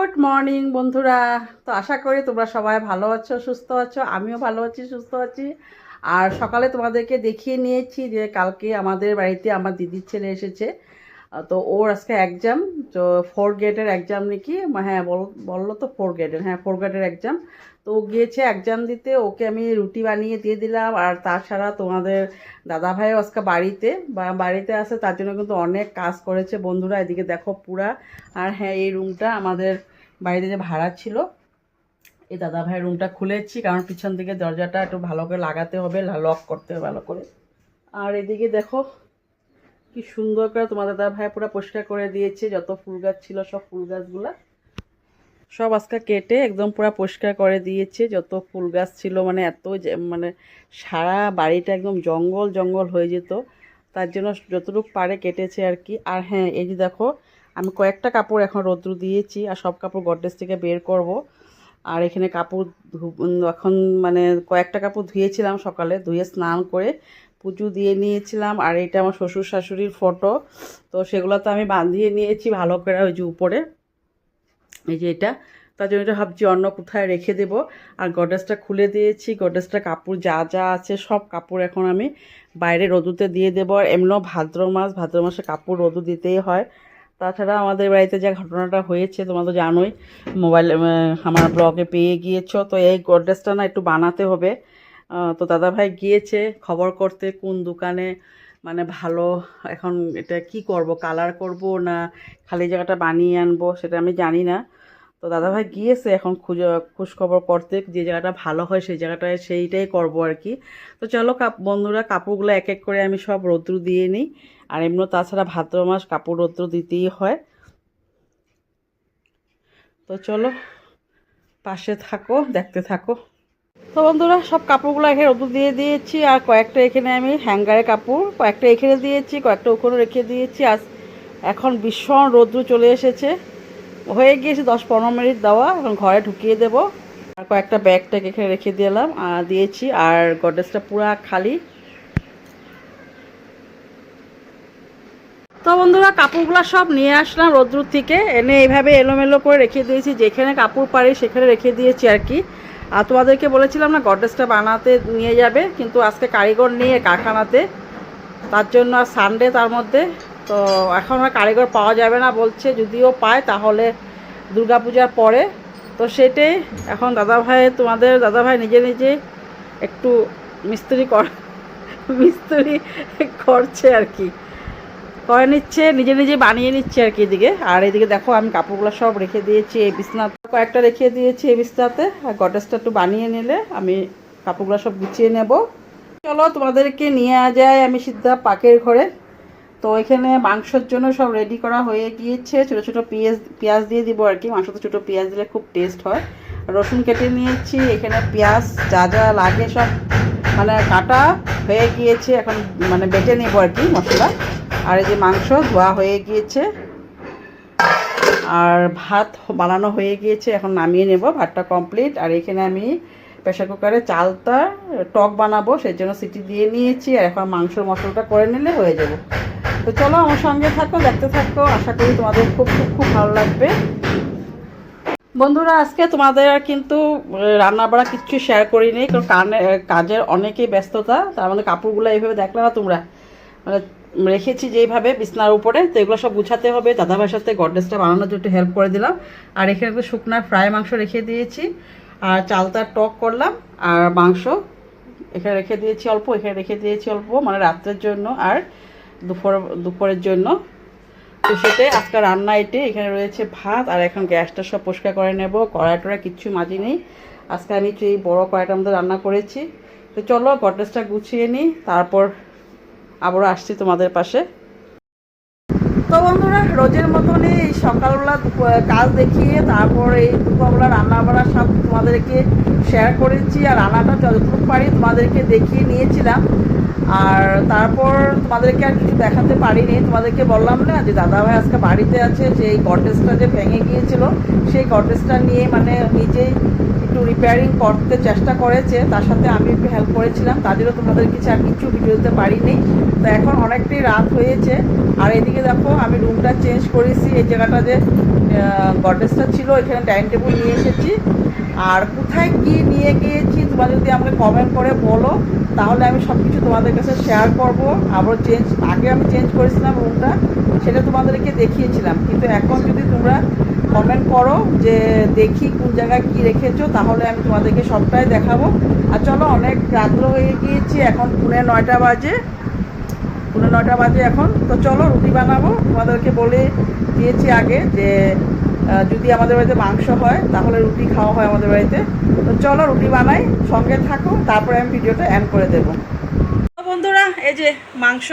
Good morning বন্ধুরা। তো আশা করি তোমরা সবাই ভালো আছো, সুস্থ আছো, আমিও ভালো আছি, সুস্থ আছি। আর সকালে তোমাদেরকে দেখিয়ে নিয়েছি যে কালকে আমাদের বাড়িতে আমার দিদির ছেলে এসেছে। তো ওর আজকে এক্সাম তো ফোর গ্রেডের এক্সাম নাকি? হ্যাঁ বল বলল তো ফোর গ্রেডের হ্যাঁ ফোর গ্রেডের এক্সাম তো ও গিয়েছে এক্সাম দিতে, ওকে আমি রুটি বানিয়ে দিয়ে দিলাম। আর তাছাড়া তোমাদের দাদা ভাইও আজকে বাড়িতে, বা বাড়িতে আছে, তার জন্য কিন্তু অনেক কাজ করেছে। বন্ধুরা, এদিকে দেখো পুরা। আর হ্যাঁ এই রুমটা আমাদের বাড়িতে যে ভাড়া ছিল, এই দাদা ভাইয়ের রুমটা খুলেছি, কারণ পিছন দিকে দরজাটা একটু ভালো করে লাগাতে হবে লক করতে হবে ভালো করে। আর এদিকে দেখো, কি সুন্দর করে তোমার দাদা ভাই পুরো পরিষ্কার করে দিয়েছে, যত ফুল গাছ ছিল সব ফুল গাছগুলা। সব আজকে কেটে একদম পুরো পরিষ্কার করে দিয়েছে, যত ফুল গাছ ছিল মানে এত মানে সারা বাড়িটা একদম জঙ্গল জঙ্গল হয়ে যেত। তার জন্য যতটুকু পারে কেটেছে আর কি। আর হ্যাঁ এই যে দেখো আমি কয়েকটা কাপড় এখন রৌদ্র দিয়েছি আর সব কাপড় গডরেজ থেকে বের করব। আর এখানে কাপড় এখন মানে কয়েকটা কাপড় ধুয়েছিলাম সকালে, ধুয়ে স্নান করে পুজো দিয়ে নিয়েছিলাম। আর এটা আমার শ্বশুর শাশুড়ির ফটো, তো সেগুলো তো আমি বাঁধিয়ে নিয়েছি ভালো করে ওই যে উপরে। এই যে এটা, তার জন্য এটা ভাবছি অন্য কোথায় রেখে দেবো। আর গডরেজটা খুলে দিয়েছি, গডরেজটা কাপড় যা যা আছে সব কাপড় এখন আমি বাইরে রোদুতে দিয়ে দেবো। আর এমনিও ভাদ্র মাস, ভাদ্র মাসে কাপড় রোদু দিতেই হয়। তাছাড়া আমাদের বাড়িতে যে ঘটনাটা হয়েছে, তোমরা তো জানোই, মোবাইল আমার ব্লগে পেয়ে গিয়েছো। তো এই গডরেজটা না একটু বানাতে হবে। তো দাদাভাই গিয়েছে খবর করতে, কোন দোকানে মানে ভালো, এখন এটা কি করব, কালার করব না খালি জায়গাটা বানিয়ে আনব, সেটা আমি জানি না। তো দাদাভাই গিয়েছে এখন খুঁজে, খোঁজখবর করতে, যে জায়গাটা ভালো হয় সেই জায়গাটায় সেইটাই করব আর কি। তো চলো কাপ, বন্ধুরা কাপড়গুলো এক এক করে আমি সব রৌদ্র দিয়ে নিই। আর এমনি তাছাড়া ভাদ্র মাস কাপড় রৌদ্র দিতেই হয়। তো চলো, পাশে থাকো, দেখতে থাকো। তো বন্ধুরা সব কাপড়গুলো এখানে রোদ্দুর দিয়ে দিয়েছি, আর কয়েকটা এখানে আমি হ্যাঙ্গারে কাপড়, কয়েকটা এখানে দিয়েছি, কয়েকটা ওখানে রেখে দিয়েছি। আর এখন ভীষণ রৌদ্র চলে এসেছে। হয়ে গিয়েছে, দশ পনেরো মিনিট দেওয়া। এখন ঘরে ঢুকিয়ে দেব। আর কয়েকটা ব্যাগ ট্যাগ এখানে রেখে দিলাম আর দিয়েছি। আর গডরেজটা পুরো খালি। তো বন্ধুরা, কাপড়গুলো সব নিয়ে আসলাম রোদ্রুর থেকে। এনে এইভাবে এলোমেলো করে রেখে দিয়েছি। যেখানে কাপড় পারি সেখানে রেখে দিয়েছি আর কি। আর তোমাদেরকে বলেছিলাম না গডরেজটা বানাতে নিয়ে যাবে। কিন্তু আজকে কারিগর নিয়ে কারখানাতে। তার জন্য আর সানডে তার মধ্যে তো এখন আর কারিগর পাওয়া যাবে না বলছে, যদিও পায়, তাহলে দুর্গাপূজার পরে। তো সেটাই এখন দাদাভাই তোমাদের, দাদাভাই নিজে নিজে একটু মিস্ত্রি কর, মিস্ত্রি করছে আর কি। করে নিচ্ছে, নিজে নিজে বানিয়ে নিচ্ছে আর কি এদিকে। আর এদিকে দেখো আমি কাপড়গুলো সব রেখে দিয়েছি, এই বিছনাতে কয়েকটা রেখে দিয়েছি এই বিছনাতে। আর গডরেজটা একটু বানিয়ে নিলে আমি কাপড়গুলো সব গুছিয়ে নেব। চলো তোমাদেরকে নিয়ে যায় আমি সিদ্ধা পাকের ঘরে। তো এখানে মাংসের জন্য সব রেডি করা হয়ে গিয়েছে। ছোটো ছোটো পেঁয়াজ পেঁয়াজ দিয়ে দিব আর কি। মাংসতে ছোটো পেঁয়াজ দিলে খুব টেস্ট হয়। রসুন কেটে নিয়েছি। এখানে পেঁয়াজ যা যা লাগে সব মানে কাটা হয়ে গিয়েছে। এখন মানে বেটে নেব আর কি মশলা। আর এই যে মাংস ধোয়া হয়ে গিয়েছে। আর ভাত বানানো হয়ে গিয়েছে। এখন নামিয়ে নেব। ভাতটা কমপ্লিট আর এখানে আমি প্রেশার কুকারে চালটা টক বানাবো। সেই জন্য সিটি দিয়ে নিয়েছি। আর এখন মাংসর মশলাটা করে নিলে হয়ে যাবে। তো চলো আমার সঙ্গে থাকো, দেখতে থাকো। আশা করি তোমাদের খুব খুব খুব ভালো লাগবে। বন্ধুরা, আজকে তোমাদের কিন্তু রান্না বাড়া কিচ্ছু শেয়ার করিনি, কারণ কানে কাজের অনেকেই ব্যস্ততা, তার মধ্যে কাপড়গুলো এইভাবে দেখলে না তোমরা। মানে রেখেছি যেইভাবে বিছনার উপরে, তো এগুলো সব গুছাতে হবে। দাদাভাইয়ের সাথে গডরেজটা বানানোর জন্য একটু হেল্প করে দিলাম। আর এখানে একটু শুকনা ফ্রাই মাংস রেখে দিয়েছি। আর চালটা টক করলাম, আর মাংস। এখানে রেখে দিয়েছি অল্প, এখানে রেখে দিয়েছি অল্প মানে রাত্রের জন্য। আর দুপুর, দুপুরের জন্য। তো সেটাই আজকে রান্না এটি এখানে রয়েছে ভাত, আর এখন গ্যাসটা সব পরিষ্কার করে নেব। টড়া কিচ্ছু মাঝি নেই। আজকে আমি এই বড় কড়াইটার মধ্যে রান্না করেছি। তো চলো গডরেজটা গুছিয়ে নিই, তারপর আবারও আসছি তোমাদের পাশে। তো বন্ধুরা, রোজের মতনই সকালবেলা কাজ দেখিয়ে তারপর এই দুপুরবেলা রান্না বাড়া সব তোমাদেরকে শেয়ার করেছি আর রান্নাটা যতটুকু পারি তোমাদেরকে দেখিয়ে নিয়েছিলাম। আর তারপর তোমাদেরকে আর কিছু দেখাতে পারিনি। তোমাদেরকে বললাম না যে দাদাভাই আজকে বাড়িতে আছে, যে এই গডরেজটা যে ভেঙে গিয়েছিল, সেই গডরেজটা নিয়ে মানে নিজেই একটু রিপেয়ারিং করতে চেষ্টা করেছে, তার সাথে আমি একটু হেল্প করেছিলাম, তাদেরও তোমাদের কিছু আর কিছু ভিডিও দিতে পারিনি। তো এখন অনেকটাই রাত হয়েছে, আর এদিকে দেখো আমি রুমটা চেঞ্জ করেছি, এই জায়গাটা যে গডরেজটা ছিল, এখানে ডাইনিং টেবিল নিয়ে এসেছি। আর কোথায় কি নিয়ে গিয়েছি, তোমরা যদি আমাকে কমেন্ট করে বলো, তাহলে আমি সব কিছু তোমাদের কাছে শেয়ার করব। আবার চেঞ্জ আগে আমি চেঞ্জ করেছিলাম রুমটা সেটা তোমাদেরকে দেখিয়েছিলাম। কিন্তু এখন যদি তোমরা কমেন্ট করো যে, দেখি কোন জায়গায় কি রেখেছো, তাহলে আমি তোমাদেরকে সবটাই দেখাবো। আর চলো, অনেক রাত্র হয়ে গিয়েছি, এখন পুনে নয়টা বাজে। পুনে নয়টা বাজে এখন। তো চলো, রুটি বানাবো। তোমাদেরকে বলে দিয়েছি আগে যে যদি আমাদের বাড়িতে মাংস হয়, তাহলে রুটি খাওয়া হয় আমাদের বাড়িতে। তো চলো, রুটি বানাই, সঙ্গে থাকো, তারপরে আমি ভিডিওটা এন্ড করে দেবো। বন্ধুরা, এই যে মাংস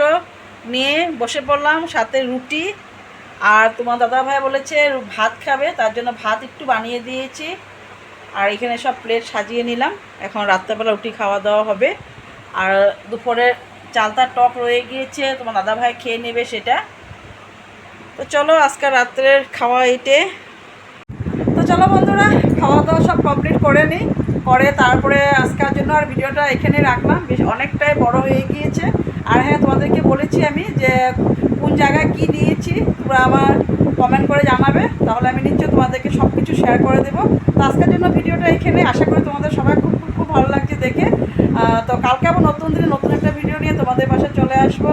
নিয়ে বসে পড়লাম, সাথে রুটি। আর তোমার দাদা ভাই বলেছে, ভাত খাবে, তার জন্য ভাত একটু বানিয়ে দিয়েছি। আর এখানে সব প্লেট সাজিয়ে নিলাম। এখন রাত্রেবেলা রুটি খাওয়া দাওয়া হবে। আর দুপুরে চালতা টক রয়ে গিয়েছে, তোমার দাদা ভাই খেয়ে নেবে সেটা। তো চলো আজকে রাত্রের খাওয়া এটে। তো চলো বন্ধুরা, খাওয়া দাওয়া সব কমপ্লিট করে নিই। করে তারপরে আজকের জন্য আর ভিডিওটা এখানে রাখলাম। বেশ অনেকটাই বড় হয়ে গিয়েছে। আর হ্যাঁ তোমাদেরকে বলেছি আমি যে কোন জায়গায় কি নিয়েছি, তোমরা আমার কমেন্ট করে জানাবে। তাহলে আমি নিশ্চয়ই তোমাদেরকে সব কিছু শেয়ার করে দেবো। তো আজকের জন্য ভিডিওটা এখানে। আশা করি তোমাদের সবাই খুব খুব খুব ভালো লাগছে দেখে। তো কালকে আবার নতুন দিনে নতুন একটা ভিডিও নিয়ে তোমাদের পাশে চলে আসব।